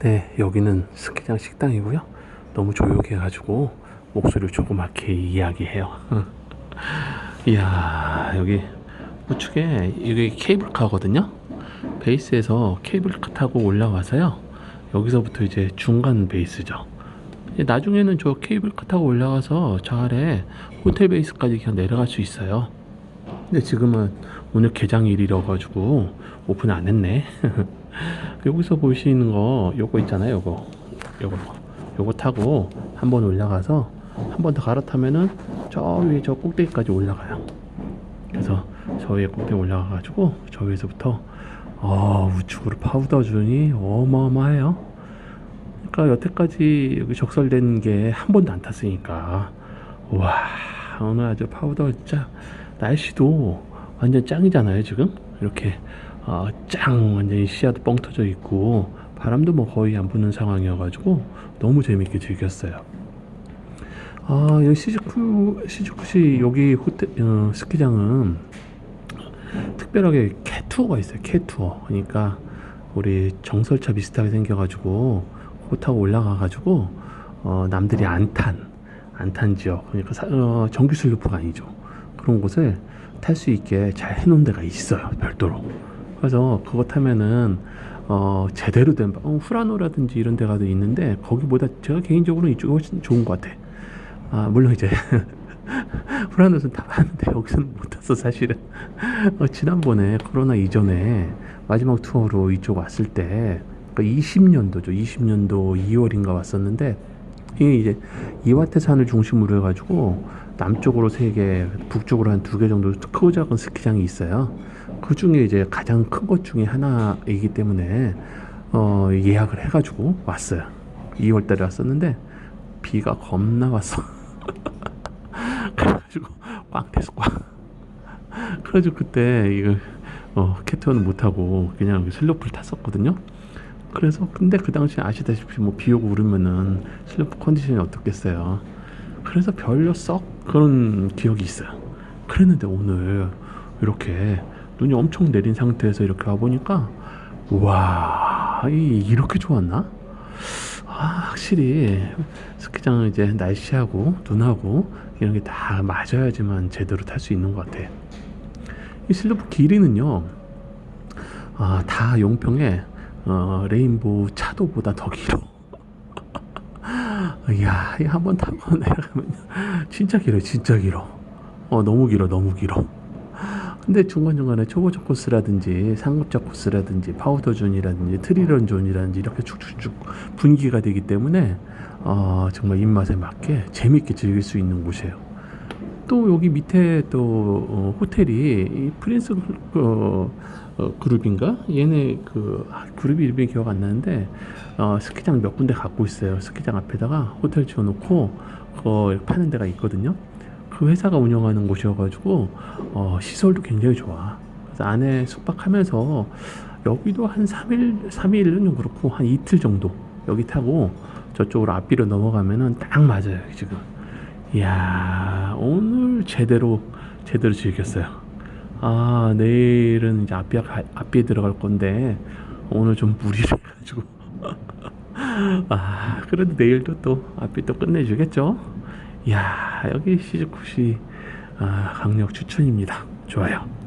네, 여기는 스키장 식당이고요. 너무 조용해 가지고 목소리를 조그맣게 이야기해요. 이야, 여기 우측에 이게 케이블카거든요. 베이스에서 케이블카 타고 올라와서요. 여기서부터 이제 중간 베이스죠. 나중에는 저 케이블카 타고 올라가서 저 아래 호텔 베이스까지 그냥 내려갈 수 있어요. 근데 지금은 오늘 개장일이라 가지고 오픈 안 했네. 여기서 보시는 거 요거 있잖아요. 요거. 요거. 요거 타고 한 번 올라가서 한 번 더 갈아타면은 저 위에 저 꼭대기까지 올라가요. 그래서 저 위에 꼭대기 올라가 가지고 저 위에서부터 아, 우측으로 파우더 존이 어마어마해요. 그러니까 여태까지 여기 적설된 게 한 번도 안 탔으니까 와 오늘 아주 파우더 진짜 날씨도 완전 짱이잖아요 지금 이렇게 어, 짱 완전히 시야도 뻥 터져 있고 바람도 뭐 거의 안 부는 상황이어가지고 너무 재밌게 즐겼어요. 아 여기 시즈쿠 시즈쿠시 여기 호텔 어, 스키장은 특별하게 캣 투어가 있어요. 캣 투어. 그러니까 우리 정설차 비슷하게 생겨가지고 호 타고 올라가가지고 어, 남들이 안 탄 안 탄 지역 그러니까 사- 어, 정규 슬로프가 아니죠. 그런 곳을 탈 수 있게 잘 해놓은 데가 있어요. 별도로. 그래서 그거 타면은 어, 제대로 된 어, 후라노라든지 이런 데가 있는데 거기보다 제가 개인적으로 이쪽이 훨씬 좋은 것 같아. 아 물론 이제 후라노는 타봤는데 여기서는 못 탔어 사실은. 어, 지난번에 코로나 이전에 마지막 투어로 이쪽 왔을 때 그러니까 20년도죠. 20년도 2월인가 왔었는데 이게 이제 이와테산을 중심으로 해가지고 남쪽으로 세 개, 북쪽으로 한 두 개 정도 크고 작은 스키장이 있어요. 그 중에 이제 가장 큰 것 중에 하나이기 때문에 어, 예약을 해가지고 왔어요. 2월달에 왔었는데 비가 겁나 왔어. 그래가지고 꽝 됐어 꽝. 그래가지고 그때 이거 어, 캐트원은 못하고 그냥 슬로프를 탔었거든요. 그래서 근데 그 당시에 아시다시피 뭐 비 오고 그러면은 슬로프 컨디션이 어떻겠어요. 그래서 별로 썩 그런 기억이 있어요. 그랬는데 오늘 이렇게 눈이 엄청 내린 상태에서 이렇게 와 보니까 와 이- 이렇게 좋았나? 아, 확실히 스키장은 이제 날씨하고 눈하고 이런 게 다 맞아야지만 제대로 탈 수 있는 것 같아. 이 슬로프 길이는요, 아, 다 용평에 어, 레인보우 차도보다 더 길어. 이야, 이 한번 타고 내려가면 진짜 길어, 진짜 길어. 어, 너무 길어, 너무 길어. 근데 중간중간에 초보적 코스라든지 상급적 코스라든지 파우더 존이라든지 트리런 존이라든지 이렇게 쭉쭉쭉 분기가 되기 때문에 어, 정말 입맛에 맞게 재밌게 즐길 수 있는 곳이에요. 또 여기 밑에 또 어, 호텔이 이 프린스 그, 어, 어, 그룹인가? 얘네 그 아, 그룹 이름이 기억 안 나는데 어, 스키장 몇 군데 갖고 있어요. 스키장 앞에다가 호텔 지어놓고 그거 파는 데가 있거든요 그 회사가 운영하는 곳이어가지고 어, 시설도 굉장히 좋아 그래서 안에 숙박하면서 여기도 한 3일 3일은 좀 그렇고 한 이틀 정도 여기 타고 저쪽으로 앞비로 넘어가면은 딱 맞아요 지금 이야 오늘 제대로 제대로 즐겼어요. 아 내일은 이제 앞비 앞비에 들어갈 건데 오늘 좀 무리를 해가지고 아 그래도 내일도 또 앞비 또 끝내주겠죠. 이야 여기 시즈쿠시 아, 강력 추천입니다. 좋아요.